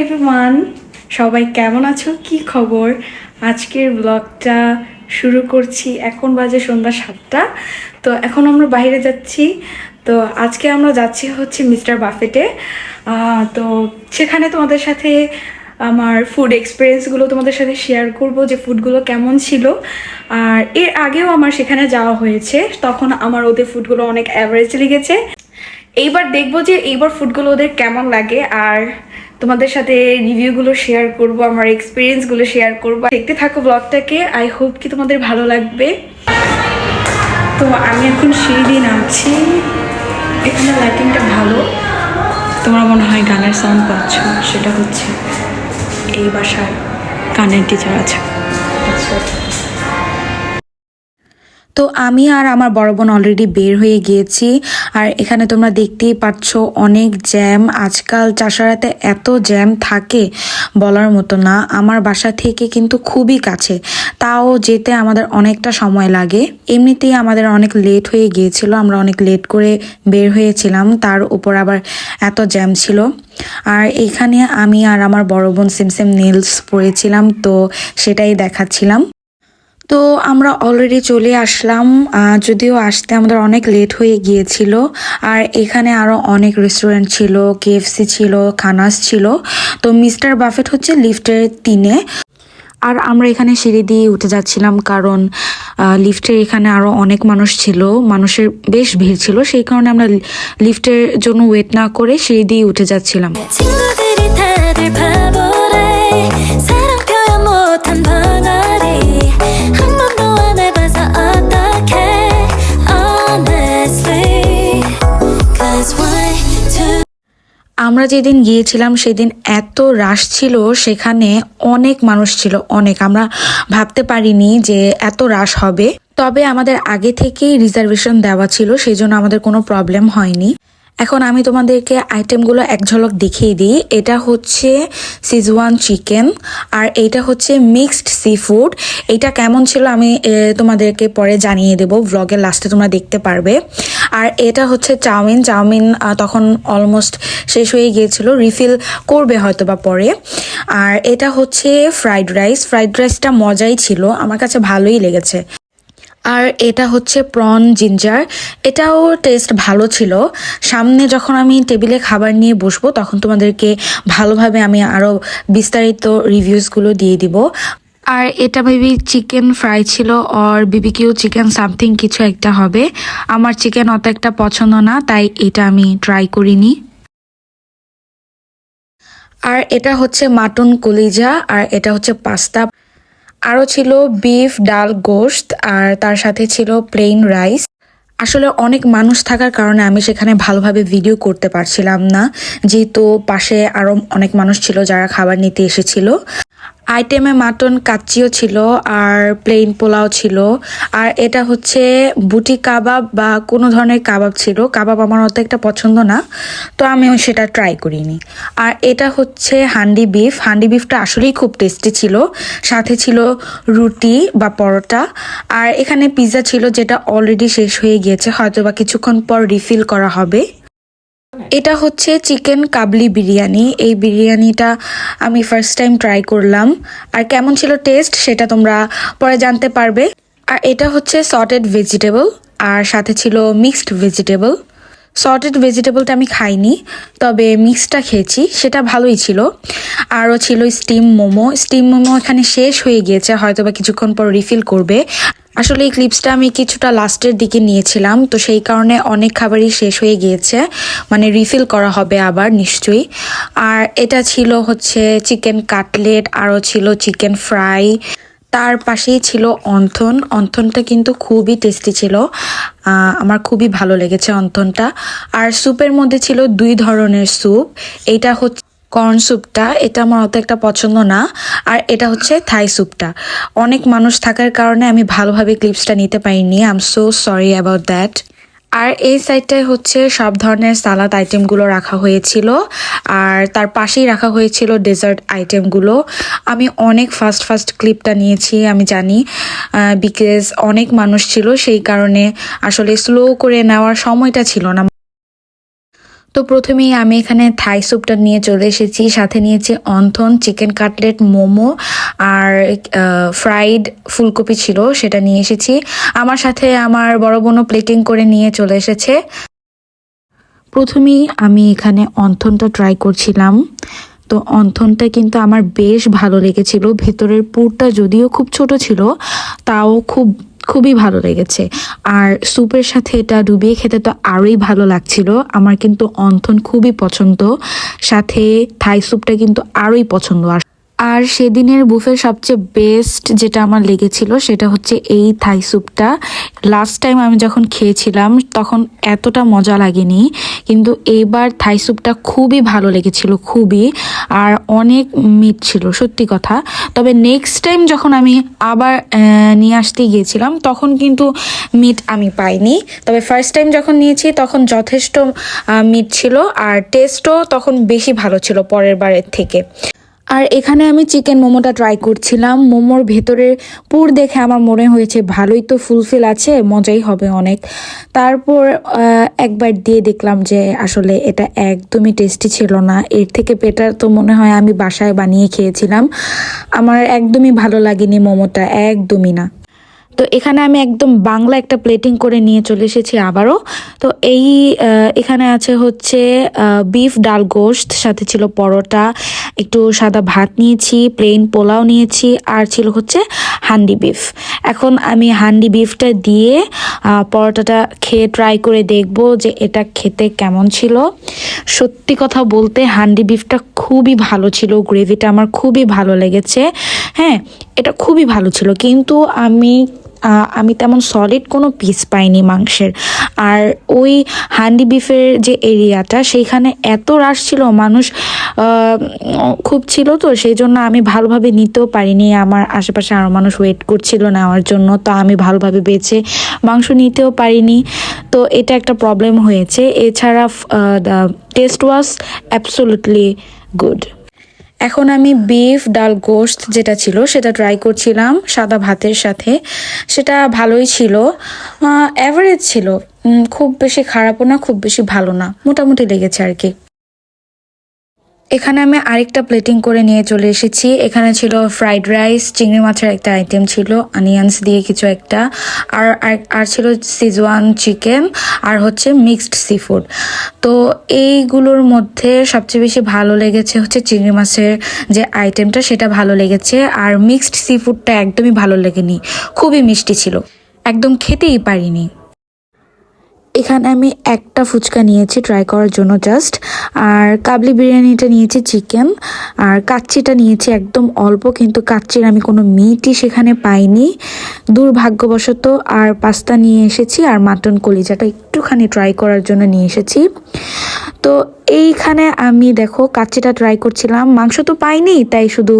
Everyone সবাই কেমন আছো? কি খবর? আজকের ব্লগটা শুরু করছি এখন বাজে সন্ধ্যা সাতটা। তো এখন আমরা বাইরে যাচ্ছি। তো আজকে আমরা যাচ্ছি হচ্ছে মিস্টার বাফেটে। তো সেখানে তোমাদের সাথে আমার ফুড এক্সপিরিয়েন্সগুলো তোমাদের সাথে শেয়ার করব, যে ফুডগুলো কেমন ছিল। আর এর আগেও আমার সেখানে যাওয়া হয়েছে। তখন আমার ওদের ফুডগুলো অনেক অ্যাভারেজ লেগেছে। এইবার দেখব যে এইবার ফুডগুলো ওদের কেমন লাগে। আর তোমাদের সাথে রিভিউগুলো শেয়ার করব, আমার এক্সপিরিয়েন্সগুলো শেয়ার করব। দেখতে থাকো ব্লগটাকে আই হোপ কি তোমাদের ভালো লাগবে। তো আমি এখন সিঁড়ি দিয়ে নামছি। এখানে লাইটিংটা ভালো। তোমরা মনে হয় গানের সাউন্ড পাচ্ছ, সেটা হচ্ছে এই বাসায় গানের টিচার আছে। আচ্ছা। তো আমি আর আমার বড় বোন অলরেডি বের হয়ে গিয়েছি। আর এখানে তোমরা দেখতেই পাচ্ছ অনেক জ্যাম আজকাল চাষারাতে এত জ্যাম থাকে বলার মতো না। আমার বাসা থেকে কিন্তু খুবই কাছে। তাও যেতে আমাদের অনেকটা সময় লাগে। এমনিতেই আমাদের অনেক লেট হয়ে গিয়েছিল। আমরা অনেক লেট করে বের হয়েছিলাম। তার উপর আবার এত জ্যাম ছিল। আর এখানে আমি আর আমার বড় বোন সেম সেম নেলস পরেছিলাম। তো সেটাই দেখাচ্ছিলাম। তো আমরা অলরেডি চলে আসলাম যদিও আসতে আমাদের অনেক লেট হয়ে গিয়েছিল, আর এখানে আরও অনেক রেস্টুরেন্ট ছিল কেএফসি ছিল, খানাস ছিল। তো মিস্টার বাফেট হচ্ছে লিফটের তিনে। আর আমরা এখানে সিঁড়ি দিয়ে উঠে যাচ্ছিলাম কারণ লিফটের এখানে আরও অনেক মানুষ ছিল, মানুষের বেশ ভিড় ছিল, সেই কারণে আমরা লিফটের জন্য ওয়েট না করে সিঁড়ি দিয়ে উঠে যাচ্ছিলাম। আমরা যেদিন গিয়েছিলাম, সেদিন এত রাশ ছিল, সেখানে অনেক মানুষ ছিল, অনেক। আমরা ভাবতে পারিনি যে এত রাশ হবে। তবে আমাদের আগে থেকেই রিজার্ভেশন দেওয়া ছিল সেই জন্য আমাদের কোনো প্রবলেম হয়নি। এখন আমি তোমাদেরকে আইটেমগুলো এক ঝলক দেখিয়ে দিই। এটা হচ্ছে সিজওয়ান চিকেন আর এইটা হচ্ছে মিক্সড সি ফুড এইটা কেমন ছিল আমি তোমাদেরকে পরে জানিয়ে দেবো। ভ্লগের লাস্টে তোমরা দেখতে পারবে। আর এটা হচ্ছে চাউমিন। চাউমিন তখন অলমোস্ট শেষ হয়ে গিয়েছিল। রিফিল করবে হয়তো বা পরে। আর এটা হচ্ছে ফ্রাইড রাইস ফ্রাইড রাইসটা মজাই ছিল। আমার কাছে ভালোই লেগেছে। আর এটা হচ্ছে প্রন জিঞ্জার এটাও টেস্ট ভালো ছিল। সামনে যখন আমি টেবিলে খাবার নিয়ে বসবো, তখন তোমাদেরকে ভালোভাবে আমি আরও বিস্তারিত রিভিউসগুলো দিয়ে দিব। আর এটা মেবি চিকেন ফ্রাই ছিল অর বিবিকিউ চিকেন সামথিং কিছু একটা হবে। আমার চিকেন অত একটা পছন্দ না, তাই এটা আমি ট্রাই করিনি। আর এটা হচ্ছে মাটন কলিজা, আর এটা হচ্ছে পাস্তা আরও ছিল বিফ ডাল গোস্ত আর তার সাথে ছিল প্লেন রাইস আসলে অনেক মানুষ থাকার কারণে আমি সেখানে ভালোভাবে ভিডিও করতে পারছিলাম না। যেহেতু পাশে আরও অনেক মানুষ ছিল যারা খাবার নিতে এসেছিল। আইটেমে মাটন কাচ্চিও ছিল আর প্লেন পোলাও ছিল। আর এটা হচ্ছে বুটি কাবাব বা কোনো ধরনের কাবাব ছিল। কাবাব আমার অত একটা পছন্দ না, তো আমিও সেটা ট্রাই করিনি। আর এটা হচ্ছে হান্ডি বিফ। হান্ডি বিফটা আসলেই খুব টেস্টি ছিল। সাথে ছিল রুটি বা পরোটা। আর এখানে পিৎজা ছিল যেটা অলরেডি শেষ হয়ে গিয়েছে। হয়তো বা কিছুক্ষণ পর রিফিল করা হবে। এটা হচ্ছে চিকেন কাবলি বিরিয়ানি। এই বিরিয়ানিটা আমি ফার্স্ট টাইম ট্রাই করলাম। আর কেমন ছিল টেস্ট সেটা তোমরা পরে জানতে পারবে। আর এটা হচ্ছে সটেড ভেজিটেবল আর সাথে ছিল মিক্সড ভেজিটেবল সটেড ভেজিটেবলটা আমি খাইনি, তবে মিক্সটা খেয়েছি, সেটা ভালোই ছিল। আরও ছিল স্টিম মোমো। স্টিম মোমো এখানে শেষ হয়ে গিয়েছে হয়তো বা কিছুক্ষণ পর রিফিল করবে। আসলে এই ক্লিপসটা আমি কিছুটা লাস্টের দিকে নিয়েছিলাম, তো সেই কারণে অনেক খাবারই শেষ হয়ে গিয়েছে। মানে রিফিল করা হবে আবার, নিশ্চয়ই। আর এটা ছিল হচ্ছে চিকেন কাটলেট আরও ছিল চিকেন ফ্রাই তার পাশেই ছিল অন্থন। অন্থনটা কিন্তু খুবই টেস্টি ছিল। আমার খুবই ভালো লেগেছে অন্থনটা। আর স্যুপের মধ্যে ছিল দুই ধরনের স্যুপ এইটা হচ্ছে কর্ন স্যুপটা এটা আমার অত একটা পছন্দ না। আর এটা হচ্ছে থাই স্যুপটা অনেক মানুষ থাকার কারণে আমি ভালোভাবে ক্লিপসটা নিতে পারিনি। I am so sorry about that আর এই সাইডটায় হচ্ছে সব ধরনের সালাদ আইটেমগুলো রাখা হয়েছিল। আর তার পাশেই রাখা হয়েছিল ডেজার্ট আইটেমগুলো। আমি অনেক ফাস্ট ফাস্ট ক্লিপটা নিয়েছি, আমি জানি বিকজ অনেক মানুষ ছিল, সেই কারণে আসলে স্লো করে নেওয়ার সময়টা ছিল না। তো প্রথমেই আমি এখানে থাই স্যুপটা নিয়ে চলে এসেছি। সাথে নিয়েছি অন্থন, চিকেন কাটলেট, মোমো আর ফ্রাইড ফুলকপি ছিল, সেটা নিয়ে এসেছি। আমার সাথে আমার বড় বোনও প্লেটিং করে নিয়ে চলে এসেছে। প্রথমেই আমি এখানে অন্থনটা ট্রাই করছিলাম। তো অন্থনটা কিন্তু আমার বেশ ভালো লেগেছিল। ভেতরের পুরটা যদিও খুব ছোট ছিল, তাও খুব খুবই ভালো লেগেছে। আর স্যুপের সাথে এটা ডুবিয়ে খেতে তো আরোই ভালো লাগছিল। আমার কিন্তু অন্থন খুবই পছন্দ। সাথে থাই স্যুপটা কিন্তু আরোই পছন্দ। আর আর সেদিনের বুফের সবচেয়ে বেস্ট যেটা আমার লেগেছিল সেটা হচ্ছে এই থাই স্যুপটা। লাস্ট টাইম আমি যখন খেয়েছিলাম, তখন এতটা মজা লাগেনি, কিন্তু এইবার থাই স্যুপটা খুবই ভালো লেগেছিল, খুবই, আর অনেক মিট ছিল, সত্যি কথা। তবে নেক্সট টাইম যখন আমি আবার নিয়ে আসতে গিয়েছিলাম, তখন কিন্তু মিট আমি পাইনি। তবে ফার্স্ট টাইম যখন নিয়েছি, তখন যথেষ্ট মিট ছিল, আর টেস্টও তখন বেশি ভালো ছিল পরের বারের থেকে। আর এখানে আমি চিকেন মোমোটা ট্রাই করছিলাম। মোমোর ভেতরে পুর দেখে আমার মনে হয়েছে ভালোই তো ফুলফিল আছে, মজাই হবে অনেক। তারপর একবার দিয়ে দেখলাম যে আসলে এটা একদমই টেস্টি ছিল না। এর থেকে বেটার তো মনে হয় আমি বাসায় বানিয়ে খেয়েছিলাম। আমার একদমই ভালো লাগেনি মোমোটা, একদমই না। তো এখানে আমি একদম বাংলা একটা প্লেটিং করে নিয়ে চলে এসেছি আবারও। তো এই এখানে আছে হচ্ছে বিফ ডাল গোশত সাথে ছিল পরোটা, একটু সাদা ভাত নিয়েছি প্লেন পোলাও নিয়েছি, আর ছিল হচ্ছে হান্ডি বিফ এখন আমি হান্ডি বিফটা দিয়ে পরোটাটা খেয়ে ট্রাই করে দেখব যে এটা খেতে কেমন ছিল। সত্যি কথা বলতে হান্ডি বিফটা খুবই ভালো ছিল গ্রেভিটা আমার খুবই ভালো লেগেছে। হ্যাঁ এটা খুবই ভালো ছিল। কিন্তু আমি আমি তেমন সলিড কোনো পিস পাইনি মাংসের। আর ওই হান্ডি বিফের যে এরিয়াটা, সেইখানে এত রাশ ছিল, মানুষ খুব ছিল তো, সেই জন্য আমি ভালোভাবে নিতেও পারিনি। আমার আশেপাশে আরও মানুষ ওয়েট করছিল নেওয়ার জন্য, তো আমি ভালোভাবে বেছে মাংস নিতেও পারিনি। তো এটা একটা প্রবলেম হয়েছে। এছাড়া the taste was absolutely good এখন আমি বিফ ডাল গোস্ত যেটা ছিল সেটা ট্রাই করছিলাম, সাদা ভাতের সাথে। সেটা ভালোই ছিল। অ্যাভারেজ ছিল। খুব বেশি খারাপও না, খুব বেশি ভালো না। মোটামুটি লেগেছে আর কি। এখানে আমি আরেকটা প্লেটিং করে নিয়ে চলে এসেছি। এখানে ছিল ফ্রাইড রাইস চিংড়ি মাছের একটা আইটেম ছিল অনিয়ন্স দিয়ে কিছু একটা, আর আর- ছিল সিজওয়ান চিকেন আর হচ্ছে মিক্সড সি ফুড তো এইগুলোর মধ্যে সবচেয়ে বেশি ভালো লেগেছে হচ্ছে চিংড়ি মাছের যে আইটেমটা সেটা ভালো লেগেছে। আর মিক্সড সি ফুডটা একদমই ভালো লেগেনি। খুবই মিষ্টি ছিল। একদম খেতেই পারিনি। এখানে আমি একটা ফুচকা নিয়েছি ট্রাই করার জন্য জাস্ট আর কাবলি বিরিয়ানিটা নিয়েছি চিকেন আর কাচ্চিটা নিয়েছি একদম অল্প, কিন্তু কাচ্চির আমি কোনো মিটই সেখানে পাইনি। দুর্ভাগ্যবশত আর পাস্তা নিয়ে এসেছি, আর মাটন কলিজাটা একটুখানি ট্রাই করার জন্য নিয়ে এসেছি। তো এইখানে আমি দেখো কাচ্চিটা ট্রাই করছিলাম, মাংস তো পাইনি, তাই শুধু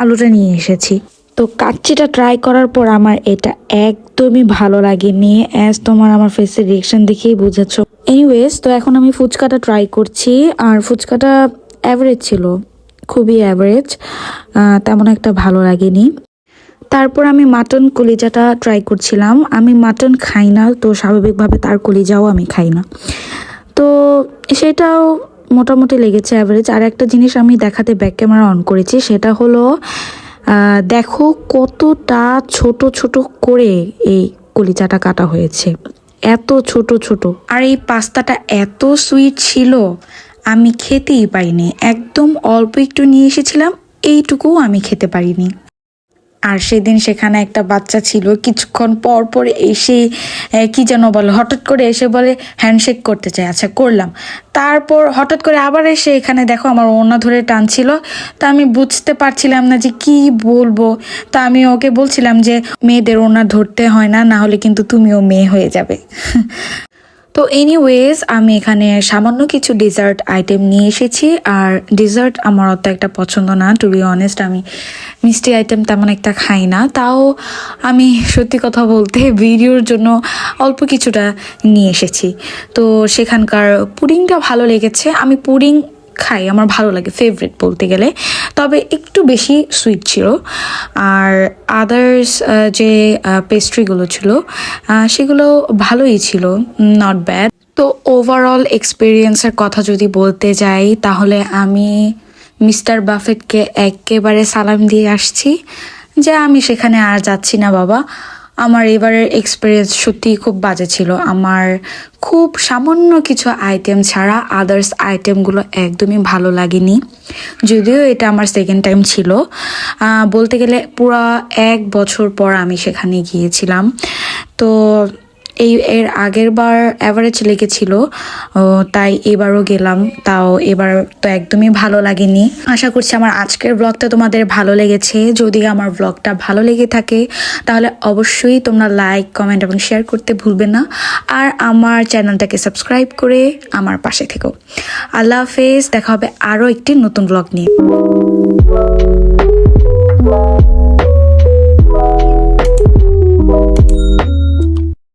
আলুটা নিয়ে এসেছি। তো কাচ্চিটা ট্রাই করার পর আমার এটা একদমই ভালো লাগেনি। অ্যাজ তোমার আমার ফেসের রিয়েকশন দেখেই বুঝেছ। এনিওয়েজ তো এখন আমি ফুচকাটা ট্রাই করছি। আর ফুচকাটা অ্যাভারেজ ছিল, খুবই অ্যাভারেজ তেমন একটা ভালো লাগেনি। তারপর আমি মাটন কলিজাটা ট্রাই করছিলাম। আমি মাটন খাই না, তো স্বাভাবিকভাবে তার কলিজাও আমি খাই না। তো সেটাও মোটামুটি লেগেছে অ্যাভারেজ আর একটা জিনিস আমি দেখাতে ব্যাক ক্যামেরা অন করেছি, সেটা হলো দেখো কতটা ছোট ছোট করে এই কলিচাটা কাটা হয়েছে। এত ছোট ছোট। আর এই পাস্তাটা এত সুইট ছিল, আমি খেতেই পারিনি। একদম অল্প একটু নিয়ে এসেছিলাম, এইটুকুও আমি খেতে পারিনি। আর সেদিন সেখানে একটা বাচ্চা ছিল। কিছুক্ষণ পর পর এসে কি যেন বলে, হঠাৎ করে এসে বলে হ্যান্ডশেক করতে চাই। আচ্ছা করলাম। তারপর হঠাৎ করে আবার এসে এখানে দেখো আমার ওড়না ধরে টানছিল। তা আমি বুঝতে পারছিলাম না যে কি বলব। তা আমি ওকে বলছিলাম যে, মেয়েদের ওড়না ধরতে হয় না না হলে কিন্তু তুমিও মেয়ে হয়ে যাবে। তো এনিওয়েজ আমি এখানে সামান্য কিছু ডেজার্ট আইটেম নিয়ে এসেছি। আর ডেজার্ট আমার অত একটা পছন্দ না টু বি অনেস্ট আমি মিষ্টি আইটেম তেমন একটা খাই না। তাও আমি সত্যি কথা বলতে ভিডিওর জন্য অল্প কিছুটা নিয়ে এসেছি। তো সেখানকার পুডিংটা ভালো লেগেছে। আমি পুডিং খাই, আমার ভালো লাগে ফেভারিট বলতে গেলে। তবে একটু বেশি সুইট ছিল। আর আদার্স যে পেস্ট্রিগুলো ছিল সেগুলো ভালোই ছিল নট ব্যাড তো ওভারঅল এক্সপিরিয়েন্সের কথা যদি বলতে যাই, তাহলে আমি মিস্টার বাফেটকে একেবারে সালাম দিয়ে আসছি যে আমি সেখানে আর যাচ্ছি না, বাবা। আমার এবারের এক্সপিরিয়েন্স সত্যিই খুব বাজে ছিল। আমার খুব সামান্য কিছু আইটেম ছাড়া আদার্স আইটেমগুলো একদমই ভালো লাগেনি। যদিও এটা আমার সেকেন্ড টাইম ছিল। বলতে গেলে পুরো এক বছর পর আমি সেখানে গিয়েছিলাম। তো এই এর আগের বার অ্যাভারেজ লেগেছিল তাই এবারও গেলাম, তাও এবার তো একদমই ভালো লাগেনি। আশা করছি আমার আজকের ব্লগটা তোমাদের ভালো লেগেছে। যদি আমার ব্লগটা ভালো লেগে থাকে, তাহলে অবশ্যই তোমরা লাইক কমেন্ট এবং শেয়ার করতে ভুলবে না। আর আমার চ্যানেলটাকে সাবস্ক্রাইব করে আমার পাশে থেকো। আল্লাহ হাফেজ, দেখা হবে আরও একটি নতুন ব্লগ নিয়ে।